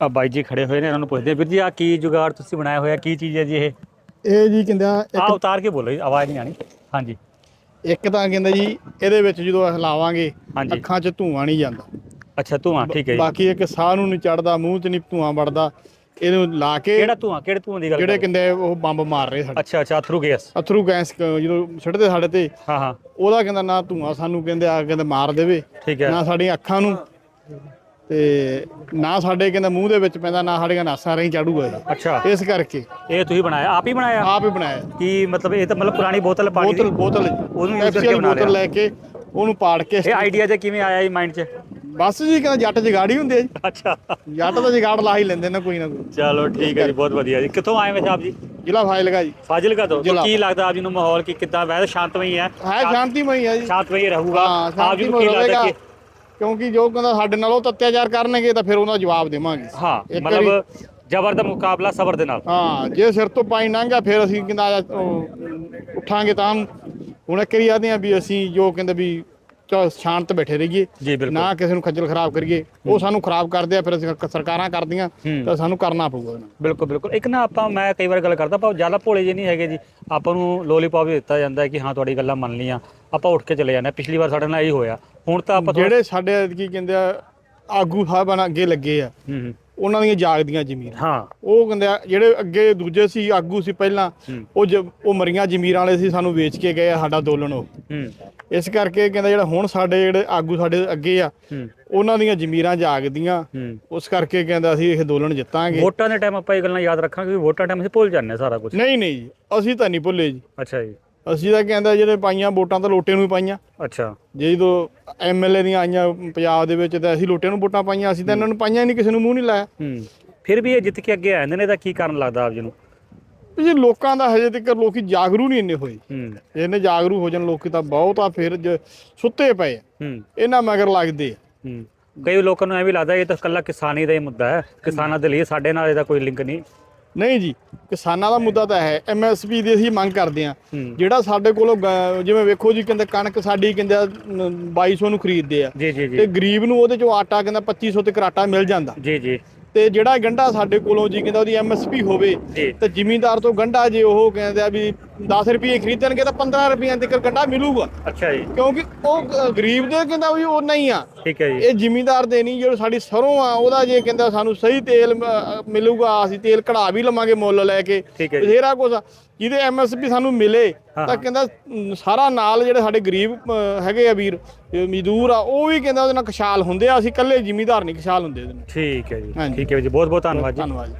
ਆ ਬਾਈ ਜੀ ਖੜੇ ਹੋਏ ਨੇ ਇਹਨਾਂ ਨੂੰ ਪੁੱਛਦੇ ਵੀਰ ਜੀ ਆ ਕੀ ਜੁਗਾੜ ਤੁਸੀਂ ਬਣਾਇਆ ਹੋਇਆ? ਕੀ ਚੀਜ਼ ਹੈ ਜੀ ਇਹ? ਇਹ ਜੀ ਕਹਿੰਦਾ ਆ ਇੱਕ ਉਤਾਰ ਕੇ ਬੋਲੋ ਜੀ ਆਵਾਜ਼ ਨਹੀਂ ਆਣੀ ਹਾਂਜੀ। ਇੱਕ ਤਾਂ ਕਹਿੰਦਾ ਜੀ ਇਹਦੇ ਵਿੱਚ ਜਦੋਂ ਹਿਲਾਵਾਂਗੇ ਹਾਂਜੀ। ਅੱਖਾਂ 'ਚ ਧੂਆਂ ਨਹੀਂ ਜਾਂਦਾ। ਅੱਛਾ ਧੂਆਂ ਠੀਕ ਹੈ ਜੀ। ਬਾਕੀ ਇੱਕ ਸਾਹ ਨੂੰ ਨਹੀਂ ਚੜਦਾ ਮੂੰਹ 'ਚ ਨਹੀਂ ਧੂਆਂ ਵੜਦਾ। ਇਹਨੂੰ ਲਾ ਕੇ ਕਿਹੜਾ ਧੂਆਂ ਕਿਹੜੇ ਧੂਆਂ ਦੀ ਗੱਲ ਜਿਹੜੇ ਕਰ ਕਹਿੰਦੇ ਉਹ ਬੰਬ ਮਾਰ ਰਹੇ? ਸਾਡੇ। ਅੱਛਾ ਅੱਛਾ ਅਥਰੂ ਗੈਸ। ਅਥਰੂ ਗੈਸ ਕ- ਜਦੋਂ ਛੱਡਦੇ ਸਾਡੇ ਤੇ ਹਾਂ ਹਾਂ। ਉਹਦਾ ਕਹਿੰਦਾ ਨਾ ਧੂਆਂ ਸਾਨੂੰ ਕਹਿੰਦੇ ਆ ਕਹਿੰਦੇ ਮਾਰ ਦੇਵੇ। ਠੀਕ ਹੈ। ਨਾ ਸਾਡੀਆਂ ਅੱਖਾਂ ਨੂੰ। ਤੇ ਨਾ ਸਾਡੇ ਕਹਿੰਦਾ ਮੂੰਹ ਦੇ ਵਿੱਚ ਪੈਂਦਾ ਨਾ ਸਾਡੀਆਂ ਨਾਸਾਂ ਰਹੀ ਚੜੂਗਾ ਇਹਦਾ ਅੱਛਾ। ਇਸ ਕਰਕੇ। ਇਹ ਤੁਸੀਂ ਬਣਾਇਆ? ਆਪ ਹੀ ਬਣਾਇਆ? ਆਪ ਹੀ ਬਣਾਇਆ। ਕੀ ਮਤਲਬ ਇਹ ਤਾਂ ਮਤਲਬ ਪੁਰਾਣੀ ਬੋਤਲ ਪਾਣੀ ਬੋਤਲ ਦੀ ਬੋਤਲ। ਉਹਨੂੰ use ਕਰਕੇ ਬਣਾ ਬੋਤਲ ਲਿਆ। ਲੈ ਕੇ ਉਹਨੂੰ ਪਾੜ ਕੇ ਇਹ ਆਈਡੀਆ ਤੇ ਕਿਵੇਂ ਆਇਆ ਜੀ ਮਾਈਂਡ 'ਚ? ਬਸ ਜੀ ਕਹਿੰਦਾ ਜੱਟ ਜਗਾੜੀ ਹੁੰਦੇ ਆ ਜੀ। ਅੱਛਾ। ਜੱਟ ਦਾ ਜਗਾੜ ਲਾ ਹੀ ਲੈਂਦੇ ਨੇ ਕੋਈ ਨਾ ਕੋਈ। ਚਲੋ ਠੀਕ ਹੈ ਜੀ ਬਹੁਤ ਵਧੀਆ ਜੀ। ਕਿੱਥੋਂ ਆਏ ਵੈਸੇ ਆਪ ਜੀ? ਜ਼ਿਲ੍ਹਾ ਫਾਜ਼ਿਲਕਾ ਜੀ। ਫਾਜ਼ਿਲਕਾ ਤੋਂ? ਜ਼ਿਲ੍ਹਾ। ਕੀ ਲੱਗਦਾ ਆਪ ਜੀ ਨੂੰ ਮਾਹੌਲ ਕੀ ਕਿੱਦਾਂ? ਵੈਸੇ ਸ਼ਾਂਤਮਈ ਹੈ। ਹੈ ਸ਼ਾਂਤੀਮਈ ਹੈ ਜੀ। ਸ਼ਾਂਤਮਈ ਰਹੂਗਾ। ਹਾਂ ਆਪ ਜੀ ਨੂੰ ਸ਼ਾਂਤੀਮਈ ਕੀ ਲੱਗਦਾ ਰਹੇਗਾ। ਕਿ ਕਿਉਂਕਿ ਜੋ ਕਹਿੰਦਾ ਸਾਡੇ ਨਾਲ ਉਹ ਅਤਿਆਚਾਰ ਕਰਨਗੇ ਤਾਂ ਫਿਰ ਉਹਨਾਂ ਦਾ ਜਵਾਬ ਦੇਵਾਂਗੇ। ਹਾਂ ਇੱਕ ਮਤਲਬ ਜ਼ਬਰ ਦਾ ਮੁਕਾਬਲਾ ਸਬਰ ਦੇ ਨਾਲ। ਹਾਂ ਜੇ ਸਿਰ ਤੋਂ ਪਾਣੀ ਲੰਘਾ ਫਿਰ ਅਸੀਂ ਕਹਿੰਦਾ ਉੱਠਾਂਗੇ ਤਾਂ। ਹੁਣ ਇੱਕ ਵਾਰੀ ਆਦੇ ਆ ਵੀ ਅਸੀਂ ਜੋ ਕਹਿੰਦੇ ਵੀ ਸ਼ਾਂਤ ਬੈਠੇ ਰਹੀਏ। ਨਾ ਕਿਸੇ ਨੂੰ ਖੱਜਲ ਖਰਾਬ ਕਰੀਏ। ਉਹ ਸਾਨੂੰ ਖਰਾਬ ਕਰਦੇ ਆ ਫਿਰ ਅਸੀਂ ਸਰਕਾਰਾਂ ਕਰਦੀਆਂ। ਤਾਂ ਸਾਨੂੰ ਕਰਨਾ ਪਊਗਾ ਉਹਨਾਂ ਬਿਲਕੁਲ ਬਿਲਕੁਲ। ਇੱਕ ਨਾ ਆਪਾਂ ਮੈਂ ਕਈ ਵਾਰ ਗੱਲ ਕਰਦਾ ਆਪਾਂ ਜ਼ਿਆਦਾ ਭੋਲੇ ਜੇ ਨਹੀਂ ਹੈਗੇ ਜੀ। ਆਪਾਂ ਨੂੰ ਲੋਲੀਪੌਪ ਦਿੱਤਾ ਜਾਂਦਾ ਹੈ ਕਿ ਹਾਂ ਤੁਹਾਡੀ ਗੱਲਾਂ ਮੰਨ ਲਈਆਂ। ਆਪਾਂ ਉੱਠ ਕੇ ਚਲੇ ਜਾਂਦੇ। ਪਿਛਲੀ ਵਾਰ ਸਾਡੇ ਨਾਲ ਇਹੀ ਹੋਇਆ। ਹੁਣ ਤਾਂ ਆਪਾਂ ਜਿਹੜੇ ਸਾਡੇ ਕੀ ਕਹਿੰਦੇ ਆ ਆਗੂ ਸਾਹਿਬਾਨ ਅੱਗੇ ਲੱਗੇ ਆ। ਉਹਨਾਂ ਦੀਆਂ ਜਾਗਦੀਆਂ ਜ਼ਮੀਰਾਂ ਹਾਂ। ਉਹ ਕਹਿੰਦੇ ਆ ਜਿਹੜੇ ਅੱਗੇ ਦੂਜੇ ਸੀ ਆਗੂ ਸੀ ਪਹਿਲਾਂ। ਉਹ ਉਹ ਮਰੀਆਂ ਜ਼ਮੀਰਾਂ ਵਾਲੇ ਸੀ ਸਾਨੂੰ ਵੇਚ ਕੇ ਗਏ ਸਾਡਾ ਦੋਲਣ ਉਹ। ਇਸ ਕਰਕੇ ਕਹਿੰਦਾ ਜਿਹੜਾ ਹੁਣ ਸਾਡੇ ਜਿਹੜੇ ਆਗੂ ਸਾਡੇ ਅੱਗੇ ਆ ਉਹਨਾਂ ਦੀਆਂ ਜ਼ਮੀਰਾਂ ਜਾਗਦੀਆਂ। ਉਸ ਕਰਕੇ ਕਹਿੰਦਾ ਅਸੀਂ ਇਹ ਦੋਲਣ ਜਿੱਤਾਂਗੇ। ਵੋਟਾਂ ਦੇ ਟਾਈਮ ਆਪਾਂ ਇਹ ਗੱਲਾਂ ਯਾਦ ਰੱਖਾਂਗੇ ਕਿ ਵੋਟਾਂ ਟਾਈਮ ਅਸੀਂ ਭੁੱਲ ਜਾਂਦੇ ਸਾਰਾ ਕੁਝ ਨਹੀਂ ਨਹੀਂ ਜੀ ਅਸੀਂ ਤਾਂ ਨਹੀਂ ਭੁੱਲੇ ਜੀ। ਅੱਛਾ ਜੀ। ਅਸੀਂ ਤਾਂ ਕਹਿੰਦਾ ਜਿਹੜੇ ਪਾਈਆਂ ਵੋਟਾਂ ਤਾਂ ਲੋਟੇ ਨੂੰ ਹੀ ਪਾਈਆਂ। ਅੱਛਾ। ਜੇ ਜਦੋਂ ਐਮਐਲਏ ਦੀਆਂ ਆਈਆਂ ਪੰਜਾਬ ਦੇ ਵਿੱਚ ਤਾਂ ਅਸੀਂ ਲੋਟੇ ਨੂੰ ਵੋਟਾਂ ਪਾਈਆਂ ਅਸੀਂ ਤਾਂ ਇਹਨਾਂ ਨੂੰ ਪਾਈਆਂ ਹੀ ਨਹੀਂ ਕਿਸੇ ਨੂੰ ਮੂੰਹ ਨਹੀਂ ਲਾਇਆ। ਹੂੰ। ਫਿਰ ਵੀ ਇਹ ਜਿੱਤ ਕੇ ਅੱਗੇ ਆ ਜਾਂਦੇ ਨੇ ਇਹਦਾ ਕੀ ਕਾਰਨ ਲੱਗਦਾ ਆਪ ਜੀ ਨੂੰ? ਵੀ ਜੇ ਲੋਕਾਂ ਦਾ ਹਜੇ ਤੱਕ ਲੋਕੀ ਜਾਗਰੂ ਨਹੀਂ ਇੰਨੇ ਹੋਏ। ਹੂੰ। ਇਹਨੇ ਜਾਗਰੂ ਹੋ ਜਾਣ ਲੋਕੀ ਤਾਂ ਬਹੁਤ ਆ ਫਿਰ ਜ- ਸੁੱਤੇ ਪਏ ਆ। ਹੂੰ। ਇਹਨਾਂ ਮਗਰ ਲੱਗਦੇ ਆ। ਹੂੰ। ਕਈ ਲੋਕਾਂ ਨੂੰ ਐ ਵੀ ਲੱਗਦਾ ਇਹ ਤਾਂ ਇਕੱਲਾ ਕਿਸਾਨੀ ਦਾ ਹੀ ਮੁੱਦਾ ਹੈ। ਕਿਸਾਨਾਂ ਦੇ ਲਈ ਸਾਡੇ ਨਾਲ ਇਹਦਾ ਕੋਈ ਲਿੰਕ ਨਹੀਂ। ਨਹੀਂ ਜੀ ਕਿਸਾਨਾਂ ਦਾ ਮੁੱਦਾ ਤਾਂ ਹੈ। ਐਮਐਸਪੀ ਦੀ ਅਸੀਂ ਮੰਗ ਕਰਦੇ ਆ ਹੂੰ। ਜਿਹੜਾ ਸਾਡੇ ਕੋਲੋਂ ਗ- ਜਿਵੇਂ ਵੇਖੋ ਜੀ ਕਹਿੰਦੇ ਕਣਕ ਸਾਡੀ ਕਹਿੰਦੇ ਆ, ਨ- 2200 ਨੂੰ ਖਰੀਦਦੇ ਆ। ਜੀ ਜੀ ਤੇ ਜੀ ਗਰੀਬ ਨੂੰ ਉਹਦੇ ਚੋਂ ਆਟਾ ਕਹਿੰਦਾ 2500 ਤੇ ਆਟਾ ਮਿਲ ਜਾਂਦਾ। ਜੀ ਜੀ। ਤੇ ਜਿਹੜਾ ਗੰਡਾ ਸਾਡੇ ਕੋਲੋਂ ਜੀ ਕਹਿੰਦਾ ਉਹਦੀ ਐਮਐਸਪੀ ਹੋਵੇ ਤੇ ਜ਼ਿਮੀਂਦਾਰ ਤੋਂ ਗੰਡਾ ਜੇ ਉਹ ਕਹਿੰਦੇ ਆ ਵੀ 10 ਰੁਪਏ ਖਰੀਦਣਗੇ ਤਾਂ 15 ਰੁਪਈਆਂ ਤੱਕ ਗੰਡਾ ਮਿਲੂਗਾ। ਅੱਛਾ ਜੀ। ਕਿਉਂਕਿ ਉਹ ਗਰੀਬ ਦੇ ਕਹਿੰਦਾ ਵੀ ਉਹ ਨਹੀਂ ਆ। ਠੀਕ ਹੈ ਜੀ। ਇਹ ਜ਼ਿਮੀਂਦਾਰ ਦੇ ਨਹੀਂ ਜਿਹੜਾ ਸਾਡੀ ਸਰੋਂ ਆ ਉਹਦਾ ਜੇ ਕਹਿੰਦਾ ਸਾਨੂੰ ਸਹੀ ਤੇਲ ਮਿਲੂਗਾ ਅਸੀਂ ਤੇਲ ਕਢਾ ਵੀ ਲਵਾਂਗੇ ਮੁੱਲ ਲੈ ਕੇ। ਬਥੇਰਾ ਕੁਝ। ਜਿਹਦੇ ਐਮਐਸਪੀ ਸਾਨੂੰ ਮਿਲੇ ਤਾਂ ਕਹਿੰਦਾ ਸਾਰਾ ਨਾਲ ਜਿਹੜੇ ਸਾਡੇ ਗਰੀਬ ਹੈਗੇ ਆ ਵੀਰ ਮਜ਼ਦੂਰ ਆ ਉਹ ਵੀ ਕਹਿੰਦਾ ਉਹਦੇ ਨਾਲ ਖੁਸ਼ਹਾਲ ਹੁੰਦੇ ਆ। ਅਸੀਂ ਇਕੱਲੇ ਜ਼ਿਮੀਂਦਾਰ ਨਹੀਂ ਖੁਸ਼ਹਾਲ ਹੁੰਦੇ ਨਾਲ। ਠੀਕ ਹੈ ਜੀ। ਠੀਕ ਹੈ ਜੀ। ਬਹੁਤ ਬਹੁਤ ਧੰਨਵਾਦ ਜੀ। ਧੰਨਵਾਦ